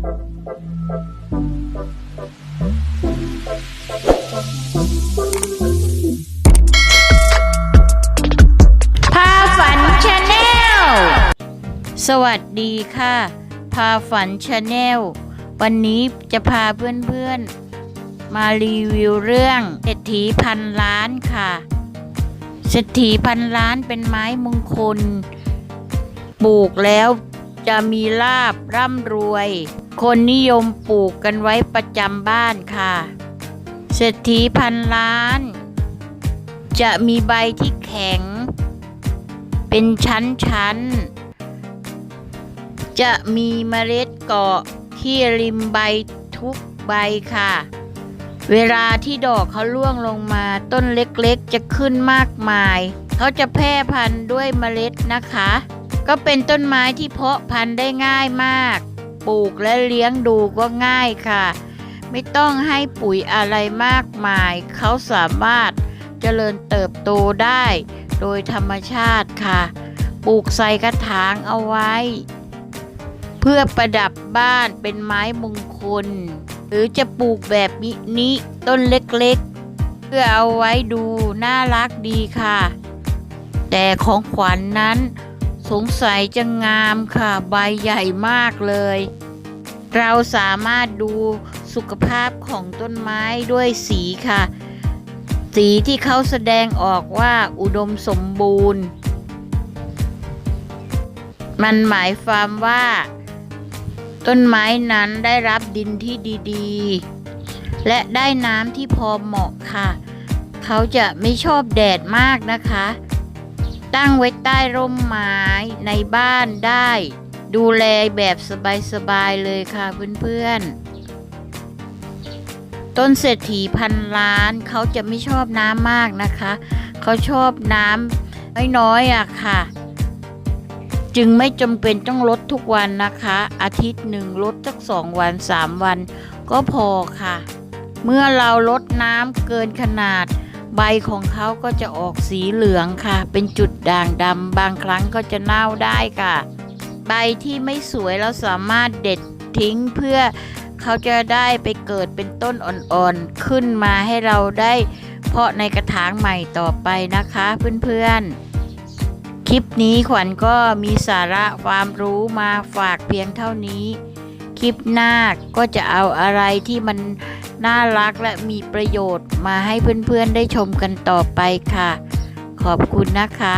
พาฝันชาแนล สวัสดีค่ะ พาฝันชาแนล วันนี้จะพาเพื่อนๆ มารีวิวเรื่องเศรษฐีพันล้านค่ะเศรษฐีพันล้านเป็นไม้มงคล ปลูกแล้วจะมีลาบร่ำรวย คนนิยมปลูกกันไว้ประจำบ้านค่ะเศรษฐีพันล้าน จะมีใบที่แข็ง เป็นชั้นๆ จะมีเมล็ดเกาะที่ริมใบทุกใบค่ะ เวลาที่ดอกเขาร่วงลงมาต้นเล็กๆ จะขึ้นมากมาย เขาจะแพร่พันธุ์ด้วยเมล็ดนะคะ ก็เป็นต้นไม้ที่เพาะพันธุ์ได้ง่ายมาก ปลูกและเลี้ยงดูก็ง่ายค่ะ ไม่ต้องให้ปุ๋ยอะไรมากมาย เขาสามารถเจริญเติบโตได้ โดยธรรมชาติค่ะ ปลูกใส่กระถางเอาไว้ เพื่อประดับบ้านเป็นไม้มงคล หรือจะปลูกแบบมินิต้นเล็กๆ เพื่อเอาไว้ดูน่ารักดีค่ะ แต่ของขวัญนนั้น สงสัยจะงามค่ะ ใบใหญ่มากเลย เราสามารถดูสุขภาพของต้นไม้ด้วยสีค่ะ สีที่เขาแสดงออกว่าอุดมสมบูรณ์ มันหมายความว่า ต้นไม้นั้นได้รับดินที่ดีๆ และได้น้ำที่พอเหมาะค่ะ เขาจะไม่ชอบแดดมากนะคะ ตั้งไว้ใต้ร่มไม้ในบ้านได้ ดูแลแบบสบายๆเลยค่ะเพื่อนๆ ต้นเศรษฐีพันล้านเขาจะไม่ชอบน้ำมากนะคะ เขาชอบน้ำน้อยๆอะค่ะ จึงไม่จำเป็นต้องลดทุกวันนะคะ อาทิตย์หนึ่งลดสักสองวันสามวันก็พอค่ะ เมื่อเราลดน้ำเกินขนาด ใบของเขาก็จะออกสีเหลืองค่ะ เป็นจุดด่างดำบางครั้งก็จะเน่าได้ค่ะ ใบที่ไม่สวยเราสามารถเด็ดทิ้งเพื่อเขาจะได้ไปเกิดเป็นต้นอ่อนๆ ขึ้นมาให้เราได้เพาะในกระถางใหม่ต่อไปนะคะเพื่อนๆ คลิปนี้ขวัญก็มีสาระความรู้มาฝากเพียงเท่านี้ คลิปหน้าก็จะเอาอะไรที่มัน น่ารักและมีประโยชน์มาให้เพื่อนๆได้ชมกันต่อไปค่ะ ขอบคุณนะคะ